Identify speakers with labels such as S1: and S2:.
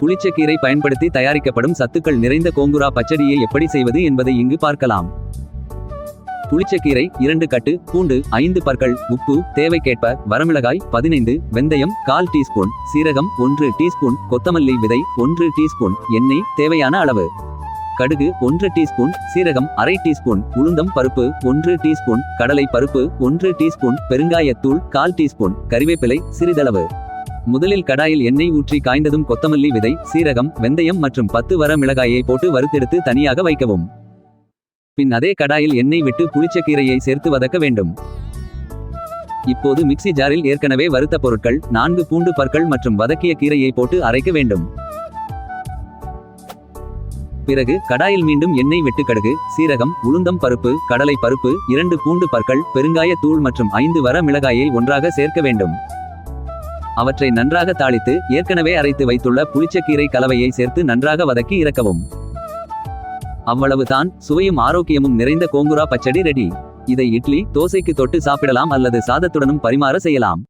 S1: புளிச்சக்கீரை பயன்படுத்தி தயாரிக்கப்படும் சத்துக்கள் நிறைந்த கோங்குரா பச்சடியை எப்படி செய்வது என்பதை இங்கு பார்க்கலாம். புளிச்சக்கீரை இரண்டு கட்டு பூண்டு ஐந்து பற்கள் உப்பு தேவைக்கேற்ப வரமிளகாய் பதினைந்து வெந்தயம் கால் டீஸ்பூன் சீரகம் ஒன்று டீஸ்பூன் கொத்தமல்லி விதை ஒன்று டீஸ்பூன் எண்ணெய் தேவையான அளவு. கடுகு ஒன்று டீஸ்பூன் சீரகம் அரை டீஸ்பூன் உளுந்தம் பருப்பு ஒன்று டீஸ்பூன் கடலை பருப்பு ஒன்று டீஸ்பூன் பெருங்காயத்தூள் கால் டீஸ்பூன் கறிவேப்பிலை சிறிதளவு. முதலில் கடாயில் எண்ணெய் ஊற்றி காய்ந்ததும் கொத்தமல்லி விதை சீரகம் வெந்தயம் மற்றும் பத்து வர மிளகாயை போட்டு வறுத்தெடுத்து தனியாக வைக்கவும். பின் அதே கடாயில் எண்ணெய் விட்டு புளிச்சக்கீரையை சேர்த்து வதக்க வேண்டும். இப்போது மிக்ஸி ஜாரில் ஏற்கனவே வறுத்த பொருட்கள் நான்கு பூண்டு பற்கள் மற்றும் வதக்கிய கீரையை போட்டு அரைக்க வேண்டும். பிறகு கடாயில் மீண்டும் எண்ணெய் விட்டு கடுகு சீரகம் உளுந்தம் பருப்பு கடலை பருப்பு இரண்டு பூண்டு பற்கள் பெருங்காய தூள் மற்றும் ஐந்து வர மிளகாயை ஒன்றாக சேர்க்க வேண்டும். அவற்றை நன்றாக தாளித்து ஏற்கனவே அரைத்து வைத்துள்ள புளிச்சக்கீரை கலவையை சேர்த்து நன்றாக வதக்கி இறக்கவும். அவ்வளவுதான் சுவையும் ஆரோக்கியமும் நிறைந்த கோங்குரா பச்சடி ரெடி. இதை இட்லி தோசைக்கு தொட்டு சாப்பிடலாம் அல்லது சாதத்துடனும் பரிமாற செய்யலாம்.